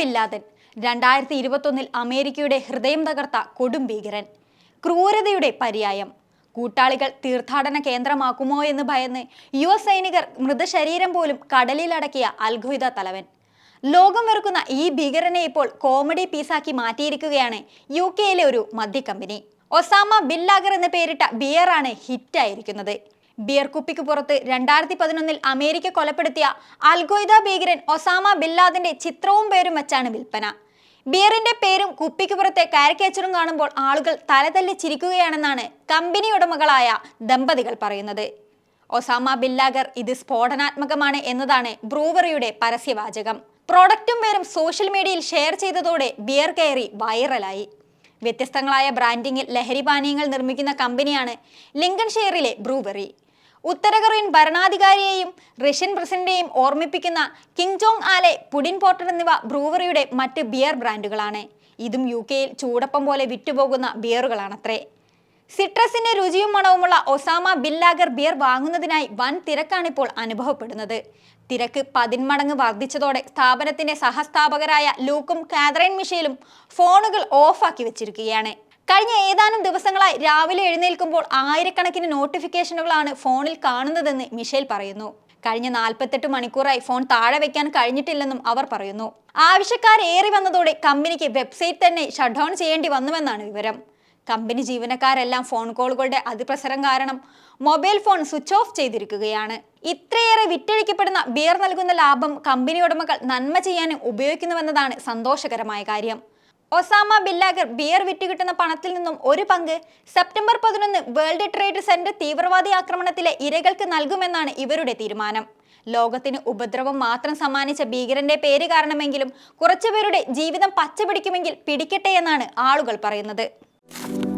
ബില്ലാദൻ രണ്ടായിരത്തി ഇരുപത്തൊന്നിൽ അമേരിക്കയുടെ ഹൃദയം തകർത്ത കൊടും ഭീകരൻ. ക്രൂരതയുടെ പര്യായം. കൂട്ടാളികൾ തീർത്ഥാടന കേന്ദ്രമാക്കുമോ എന്ന് ഭയന്ന് യു എസ് സൈനികർ മൃതശരീരം പോലും കടലിലടക്കിയ അൽഖ്വയ്ദ തലവൻ. ലോകം വെറുക്കുന്ന ഈ ഭീകരനെ ഇപ്പോൾ കോമഡി പീസാക്കി മാറ്റിയിരിക്കുകയാണ് യു കെയിലെ ഒരു മദ്യ കമ്പനി ഒസാമ ബില്ലാഗർ എന്ന് പേരിട്ട ബിയറാണ് ഹിറ്റായിരിക്കുന്നത്. ബിയർ കുപ്പിക്ക് പുറത്ത് രണ്ടായിരത്തി പതിനൊന്നിൽ അമേരിക്ക കൊലപ്പെടുത്തിയ അൽഗോയ്ദ ഭീകരൻ ഒസാമ ബില്ലാദിന്റെ ചിത്രവും പേരും വെച്ചാണ് വിൽപ്പന. ബിയറിന്റെ പേരും കുപ്പിക്ക് പുറത്തെ കാരിക്കേച്ചറും കാണുമ്പോൾ ആളുകൾ തലതല്ലി ചിരിക്കുകയാണെന്നാണ് കമ്പനി ഉടമകളായ ദമ്പതികൾ പറയുന്നത്. ഒസാമ ബില്ലാഗർ ഇത് സ്ഫോടനാത്മകമാണ് എന്നതാണ് ബ്രൂവറിയുടെ പരസ്യവാചകം. പ്രോഡക്റ്റും പേരും സോഷ്യൽ മീഡിയയിൽ ഷെയർ ചെയ്തതോടെ ബിയർ കയറി വൈറലായി. വ്യത്യസ്തങ്ങളായ ബ്രാൻഡിങ്ങിൽ ലഹരി പാനീയങ്ങൾ നിർമ്മിക്കുന്ന കമ്പനിയാണ് ലിങ്കൺഷെയറിലെ ബ്രൂവറി. ഉത്തര കൊറിയൻ ഭരണാധികാരിയെയും റഷ്യൻ പ്രസിഡന്റിനെയും ഓർമ്മിപ്പിക്കുന്ന King Jong Ale Putin Porter എന്നിവ ബ്രൂവറിയുടെ മറ്റ് ബിയർ ബ്രാൻഡുകളാണ് ഇതും യു കെയിൽ ചൂടപ്പം പോലെ വിറ്റുപോകുന്ന ബിയറുകളാണത്രേ. സിട്രസിന്റെ രുചിയും മണവുമുള്ള ഒസാമ ബില്ലാഗർ ബിയർ വാങ്ങുന്നതിനായി വൻ തിരക്കാണിപ്പോൾ അനുഭവപ്പെടുന്നത്. തിരക്ക് പതിന്മടങ്ങ് വർദ്ധിച്ചതോടെ സ്ഥാപനത്തിന്റെ സഹസ്ഥാപകരായ ലൂക്കും കാതറൈൻ മിഷേലും ഫോണുകൾ ഓഫാക്കി വെച്ചിരിക്കുകയാണ്. കഴിഞ്ഞ ഏതാനും ദിവസങ്ങളായി രാവിലെ എഴുന്നേൽക്കുമ്പോൾ ആയിരക്കണക്കിന് നോട്ടിഫിക്കേഷനുകളാണ് ഫോണിൽ കാണുന്നതെന്ന് മിഷേൽ പറയുന്നു. കഴിഞ്ഞ നാൽപ്പത്തെട്ട് മണിക്കൂറായി ഫോൺ താഴെ വെക്കാൻ കഴിഞ്ഞിട്ടില്ലെന്നും അവർ പറയുന്നു. ആവശ്യക്കാർ ഏറി വന്നതോടെ കമ്പനിക്ക് വെബ്സൈറ്റ് തന്നെ ഷട്ട് ഡൗൺ ചെയ്യേണ്ടി വന്നുവെന്നാണ് വിവരം. കമ്പനി ജീവനക്കാരെല്ലാം ഫോൺ കോളുകളുടെ അതിപ്രസരം കാരണം മൊബൈൽ ഫോൺ സ്വിച്ച് ഓഫ് ചെയ്തിരിക്കുകയാണ്. ഇത്രയേറെ വിറ്റഴിക്കപ്പെടുന്ന ബിയർ നൽകുന്ന ലാഭം കമ്പനി ഉടമകൾ നന്മ ചെയ്യാനും ഉപയോഗിക്കുന്നുവെന്നതാണ് സന്തോഷകരമായ കാര്യം. ഒസാമ ബില്ലാഗർ ബിയർ വിറ്റുകിട്ടുന്ന പണത്തിൽ നിന്നും ഒരു പങ്ക് സെപ്റ്റംബർ പതിനൊന്ന് വേൾഡ് ട്രേഡ് സെന്റർ തീവ്രവാദി ആക്രമണത്തിലെ ഇരകൾക്ക് നൽകുമെന്നാണ് ഇവരുടെ തീരുമാനം. ലോകത്തിന് ഉപദ്രവം മാത്രം സമ്മാനിച്ച ഭീകരന്റെ പേര് കാരണമെങ്കിലും കുറച്ചുപേരുടെ ജീവിതം പച്ചപിടിക്കുമെങ്കിൽ പിടിക്കട്ടെ എന്നാണ് ആളുകൾ പറയുന്നത്. You.